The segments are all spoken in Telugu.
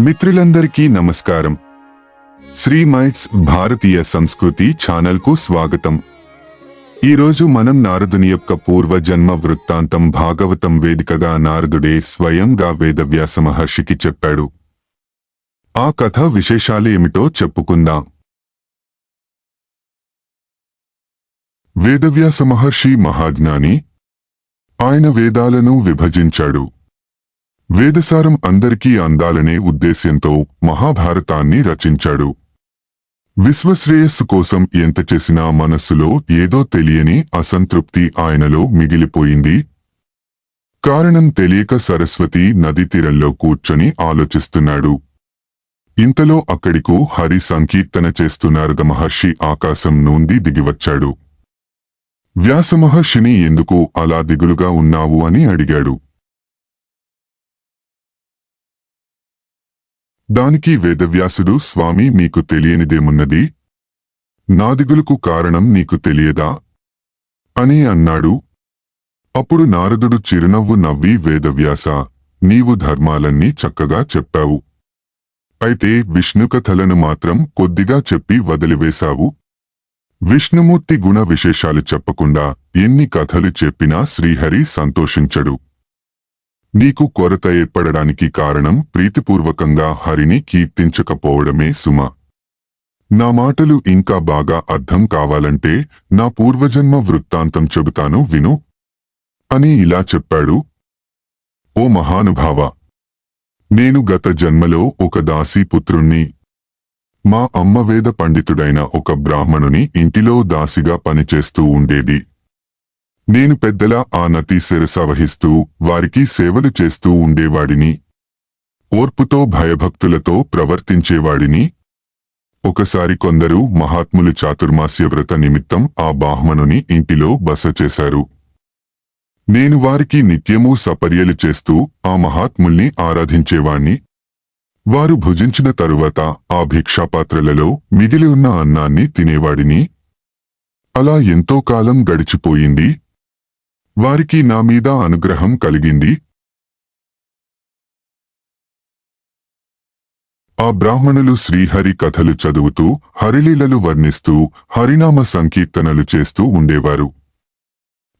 మిత్రులందరికీ నమస్కారం. శ్రీ మైట్స్ భారతీయ సంస్కృతి ఛానల్కు స్వాగతం. ఈరోజు మనం నారదుని యొక్క పూర్వజన్మ వృత్తాంతం భాగవతం వేదికగా నారదుడే స్వయంగా వేదవ్యాస మహర్షికి చెప్పాడు. ఆ కథ విశేషాలేమిటో చెప్పుకుందాం. వేదవ్యాస మహర్షి మహాజ్ఞాని ఆయన వేదాలను విభజించాడు. వేదసారం అందరికీ అందాలనే ఉద్దేశ్యంతో మహాభారతాన్ని రచించాడు. విశ్వశ్రేయస్సు కోసం ఎంత చేసినా మనస్సులో ఏదో తెలియని అసంతృప్తి ఆయనలో మిగిలిపోయింది. కారణం తెలియక సరస్వతి నది తీరంలో కూర్చొని ఆలోచిస్తున్నాడు. ఇంతలో అక్కడికు హరి సంకీర్తన చేస్తున్నారద మహర్షి ఆకాశం నుండి దిగివచ్చాడు. వ్యాసమహర్షిని ఎందుకు అలా దిగులుగా ఉన్నావు అని అడిగాడు. దానికి వేదవ్యాసుడు స్వామి నీకు తెలియనిదేమున్నది? నాదిగులకు కారణం నీకు తెలియదా? అని అన్నాడు. అప్పుడు నారదుడు చిరునవ్వు నవ్వి వేదవ్యాస నీవు ధర్మాలన్నీ చక్కగా చెప్పావు. అయితే విష్ణుకథలను మాత్రం కొద్దిగా చెప్పి వదిలివేశావు. విష్ణుమూర్తి గుణ విశేషాలు చెప్పకుండా ఎన్ని కథలు చెప్పినా శ్రీహరి సంతోషించడు. నీకు కొరత ఏర్పడడానికి కారణం ప్రీతిపూర్వకంగా హరిని కీర్తించకపోవడమే సుమ. నా మాటలు ఇంకా బాగా అర్థం కావాలంటే నా పూర్వజన్మ వృత్తాంతం చెబుతాను విను. అని ఇలా చెప్పాడు. ఓ మహానుభావ! నేను గత జన్మలో ఒక దాసీపుత్రుణ్ణి మా అమ్మ వేద పండితుడైన ఒక బ్రాహ్మణుని ఇంటిలో దాసిగా పనిచేస్తూ ఉండేది. నేను పెద్దల ఆ నతి శిరస వహిస్తూ వారికి సేవలు చేస్తూ ఉండేవాడిని. ఓర్పుతో భయభక్తులతో ప్రవర్తించేవాడిని. ఒకసారి కొందరు మహాత్ములు చాతుర్మాస్య వ్రత నిమిత్తం ఆ బాహ్మణుని ఇంటిలో బస చేశారు. నేను వారికి నిత్యమూ సపర్యలు చేస్తూ ఆ మహాత్ముల్ని ఆరాధించేవాణ్ణి. వారు భుజించిన తరువాత ఆ భిక్షాపాత్రలలో మిగిలి ఉన్న అన్నాన్ని తినేవాడిని. అలా ఎంతో కాలం గడిచిపోయింది. వారికి నా మీద అనుగ్రహం కలిగింది. ఆ బ్రాహ్మణులు శ్రీహరి కథలు చదువుతూ హరిలీలలు వర్ణిస్తూ హరినామ సంకీర్తనలు చేస్తూ ఉండేవారు.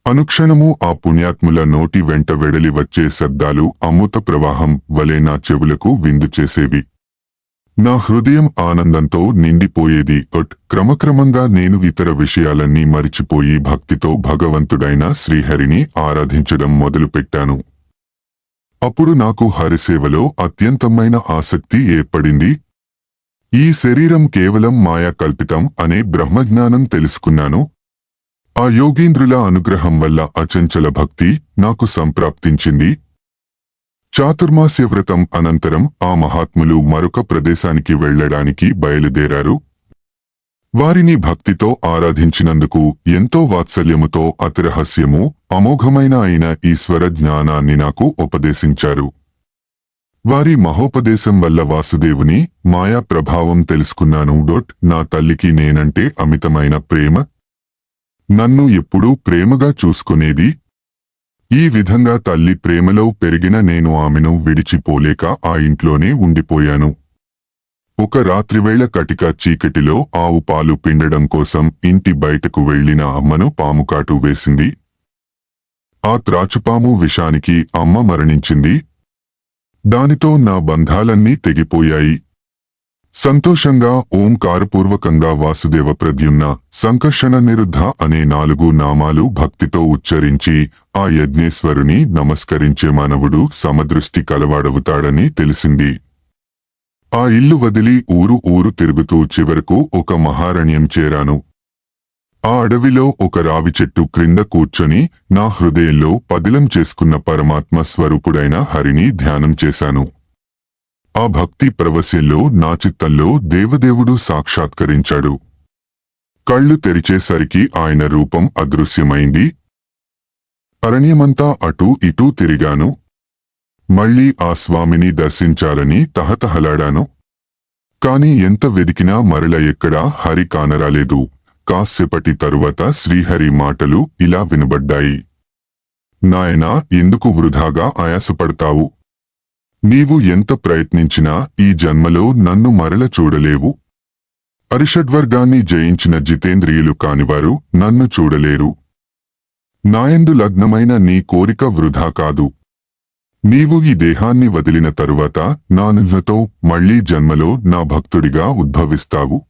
అనుక్షణము ఆ పుణ్యాత్ముల నోటి వెంట వెడలి వచ్చే శబ్దాలు అమృత ప్రవాహం వలె నా చెవులకు విందు చేసేవి. నా హృదయం ఆనందంతో నిండిపోయేది. ఒట్ క్రమక్రమంగా నేను ఇతర విషయాలన్నీ మరిచిపోయి భక్తితో భగవంతుడైన శ్రీహరిని ఆరాధించడం మొదలుపెట్టాను. అప్పుడు నాకు హరిసేవలో అత్యంతమైన ఆసక్తి ఏర్పడింది. ఈ శరీరం కేవలం మాయా కల్పితం అనే బ్రహ్మజ్ఞానం తెలుసుకున్నాను. ఆ యోగీంద్రుల అనుగ్రహం వల్ల అచంచల భక్తి నాకు సంప్రాప్తించింది. చాతుర్మాస్య వ్రతం అనంతరం ఆ మహాత్ములు మరొక ప్రదేశానికి వెళ్ళడానికి బయలుదేరారు. వారిని భక్తితో ఆరాధించినందుకు ఎంతో వాత్సల్యముతో అతిరహస్యము అమోఘమైన అయిన ఈశ్వర జ్ఞానాన్ని నాకు ఉపదేశించారు. వారి మహోపదేశం వల్ల వాసుదేవుని మాయా ప్రభావం తెలుసుకున్నాను. డొట్ నా తల్లికి నేనంటే అమితమైన ప్రేమ. నన్ను ఎప్పుడూ ప్రేమగా చూసుకునేది ఈ విధంగా తల్లి ప్రేమలో పెరిగిన నేను ఆమెను విడిచిపోలేక ఆ ఇంట్లోనే ఉండిపోయాను. ఒక రాత్రివేళ కటిక చీకటిలో ఆవు పాలు పిండడం కోసం ఇంటి బయటకు వెళ్ళిన అమ్మను పాముకాటు వేసింది. ఆ త్రాచుపాము విషానికి అమ్మ మరణించింది. దానితో నా బంధాలన్నీ తెగిపోయాయి. సంతోషంగా ఓంకారపూర్వకంగా వాసుదేవ ప్రద్యుమ్న సంకర్షణ నిరుద్ధ అనే నాలుగు నామాలు భక్తితో ఉచ్చరించి ఆ యజ్ఞేశ్వరుని నమస్కరించే మానవుడు సమదృష్టి కలవాడవుతాడని తెలిసింది. ఆ ఇల్లు వదిలి ఊరు ఊరు తిరుగుతూ చివరకు ఒక మహారణ్యం చేరాను. ఆ అడవిలో ఒక రావి చెట్టు క్రింద కూర్చొని నా హృదయంలో పదిలం చేసుకున్న పరమాత్మ స్వరూపుడైన హరిని ధ్యానం చేశాను. ఆ భక్తి ప్రవశంలో నా చిత్తంలో దేవదేవుడు సాక్షాత్కరించాడు. కళ్ళు తెరిచేసరికి ఆయన రూపం అదృశ్యమైంది. అరణ్యమంతా అటూ ఇటూ తిరిగాను. మళ్ళీ ఆ స్వామిని దర్శించాలని తహతహలాడాను. కాని ఎంత వెదికినా మరల ఎక్కడా హరి కానరాలేదు. కాస్సేపటి తరువాత శ్రీహరి మాటలు ఇలా వినబడ్డాయి. నాయనా ఎందుకు వృధాగా ఆయాసపడతావు? నీవు ఎంత ప్రయత్నించినా ఈ జన్మలో నన్ను మరల చూడలేవు. అరిషడ్వర్గాన్ని జయించిన జితేంద్రియులు కానివారు నన్ను చూడలేరు. నాయందు లగ్నమైన నీ కోరిక వృధా కాదు. నీవు ఈ దేహాన్ని వదిలిన తరువాత నా మళ్ళీ జన్మలో నా భక్తుడిగా ఉద్భవిస్తావు.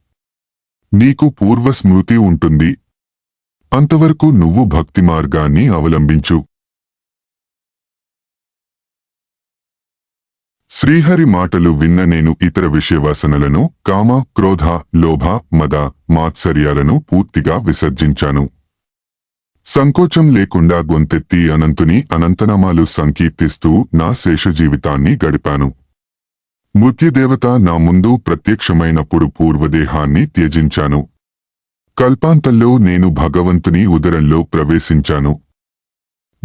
నీకు పూర్వస్మృతి ఉంటుంది. అంతవరకు నువ్వు భక్తి మార్గాన్ని అవలంబించు. శ్రీహరి మాటలు విన్న నేను ఇతర విషయవాసనలను కామ క్రోధ లోభ మద మాత్సర్యాలను పూర్తిగా విసర్జించాను. సంకోచం లేకుండా గొంతెత్తి అనంతుని అనంతనామాలు సంకీర్తిస్తూ నా శేష జీవితాన్ని గడిపాను. మృత్యుదేవత నా ముందు ప్రత్యక్షమైనప్పుడు పూర్వదేహాన్ని త్యజించాను. కల్పాంతంలో నేను భగవంతుని ఉదరంలో ప్రవేశించాను.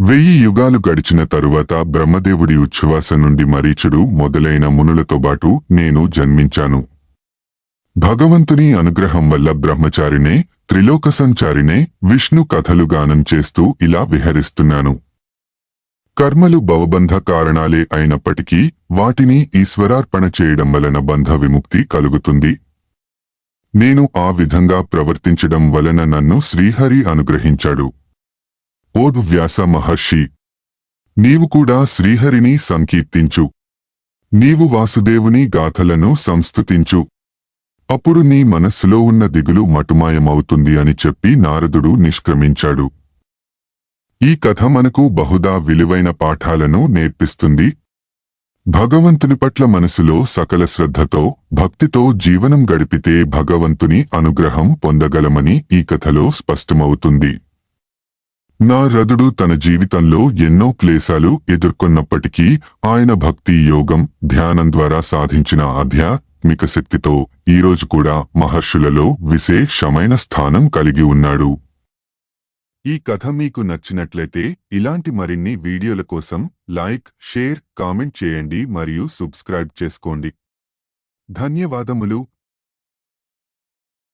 వెయ్యి యుగాలు గడిచిన తరువాత బ్రహ్మదేవుడి ఉచ్ఛ్వాస నుండి మరీచుడు మొదలైన మునులతో బాటు నేను జన్మించాను. భగవంతుని అనుగ్రహం వల్ల బ్రహ్మచారినే త్రిలోక సంచారినే విష్ణు కథలు గానం చేస్తూ ఇలా విహరిస్తున్నాను. కర్మలు భవబంధ కారణాలే అయినప్పటికీ వాటిని ఈశ్వరార్పణ చేయడం వలన బంధ విముక్తి కలుగుతుంది. నేను ఆ విధంగా ప్రవర్తించడం వలన నన్ను శ్రీహరి అనుగ్రహించాడు. ఓ వ్యాస మహర్షి. నీవు కూడా శ్రీహరిని సంకీర్తించు. నీవు వాసుదేవుని గాథలను సంస్తుతించు. అప్పుడు నీ మనస్సులో ఉన్న దిగులు మటుమాయమవుతుంది అని చెప్పి నారదుడు నిష్క్రమించాడు. ఈ కథ మనకు బహుదా విలువైన పాఠాలను నేర్పిస్తుంది. భగవంతుని పట్ల మనసులో సకల శ్రద్ధతో భక్తితో జీవనం గడిపితే భగవంతుని అనుగ్రహం పొందగలమని ఈ కథలో స్పష్టమవుతుంది. నారదుడు తన జీవితంలో ఎన్నో క్లేశాలు ఎదుర్కొన్నప్పటికీ ఆయన భక్తి యోగం ధ్యానం ద్వారా సాధించిన ఆధ్యాత్మిక శక్తితో ఈరోజు కూడా మహర్షులలో విశేషమైన స్థానం కలిగి ఉన్నాడు. ఈ కథ మీకు నచ్చినట్లయితే ఇలాంటి మరిన్ని వీడియోల కోసం లైక్ షేర్ కామెంట్ చేయండి మరియు సబ్స్క్రైబ్ చేసుకోండి. ధన్యవాదములు.